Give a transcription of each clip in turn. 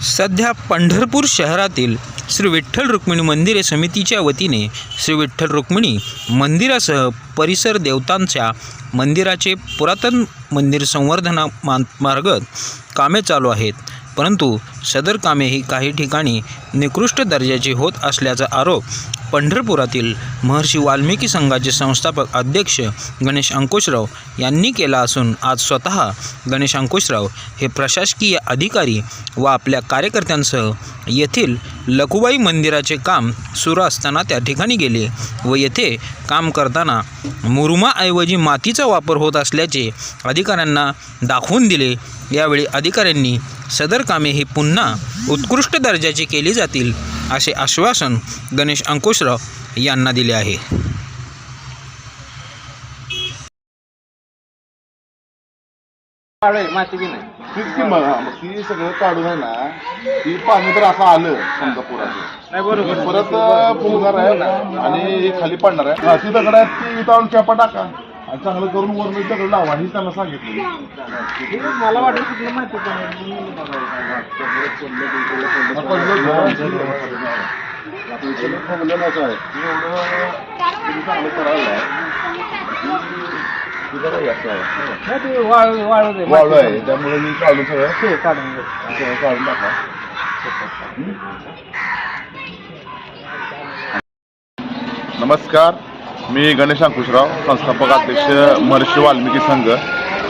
सध्या पंढरपूर शहरातील श्री विठ्ठल रुक्मिणी मंदिरे समितीच्या वतीने श्री विठ्ठल रुक्मिणी मंदिरासह परिसर देवतांच्या मंदिराचे पुरातन मंदिर संवर्धना मार्गत कामे चालू आहेत. परंतु सदर कामे ही काही ठिकाणी निकृष्ट दर्जाची होत असल्याचा आरोप पंढरपुरातील महर्षी वाल्मिकी संघाचे संस्थापक अध्यक्ष गणेश अंकुशराव यांनी केला असून आज स्वतः गणेश अंकुशराव हे प्रशासकीय अधिकारी व आपल्या कार्यकर्त्यांसह येथील लखुबाई मंदिराचे काम सुरू असताना त्या ठिकाणी गेले व येथे काम करताना मुरुमाऐवजी मातीचा वापर होत असल्याचे अधिकाऱ्यांना दाखवून दिले. यावेळी अधिकाऱ्यांनी सदर कामे ही पुन्हा उत्कृष्ट दर्जाची केली जातील असे आश्वासन गणेश अंकुशराव यांना दिले आहे. नाही? तीच की मग हा, मग ती सगळं काढून आहे ना ती पाणी तर असं आलं समजा पुराचं. नाही बरोबर. परत आहे आणि हे खाली पडणार आहे. हा, ती दगड आहेत ती इथं आणून चॅपा टाका. आणि चांगलं करून वरून दगड लावा ही त्यांना सांगितलं. मला वाटलं कुठलं दे वाळू आहे. त्यामुळे मी काढून सगळं. ते काढून काढून टाका. नमस्कार. मी गणेश अंकुशराव संस्थापक अध्यक्ष महर्षी वाल्मिकी संघ.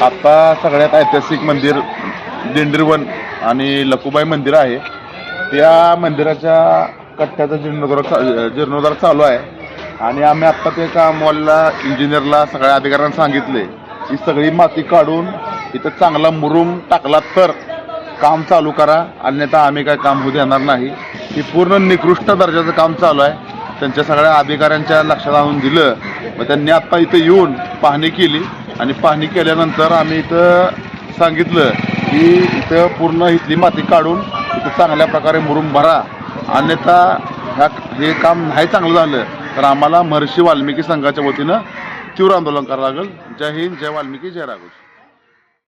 आता सगळ्यात ऐतिहासिक मंदिर दिंडीरवन आणि लकुबाई मंदिर आहे. त्या मंदिराच्या कट्ट्याचा जीर्णोद्धार चा- जीर्णोद्धार चालू आहे. आणि आम्ही आत्ता ते कामवाल्याला इंजिनियरला सगळ्या अधिकाऱ्यांना सांगितले. ही सगळी माती काढून इथं चांगला मुरुम टाकला तर काम चालू करा. अन्यथा आम्ही काय काम होऊ देणार नाही. ही पूर्ण निकृष्ट दर्जाचं काम चालू आहे. त्यांच्या सगळ्या अधिकाऱ्यांच्या लक्षात आणून दिलं. मग त्यांनी आत्ता इथं येऊन पाहणी केली. आणि पाहणी केल्यानंतर आम्ही इथं सांगितलं की इथं पूर्ण इथली माती काढून इथं चांगल्या प्रकारे मुरुम भरा. अन्यथा ह्या हे काम नाही चांगलं झालं तर आम्हाला महर्षी वाल्मिकी संघाच्या वतीनं तीव्र आंदोलन करावं लागेल. जय हिंद जय वाल्मिकी जय राघोजी.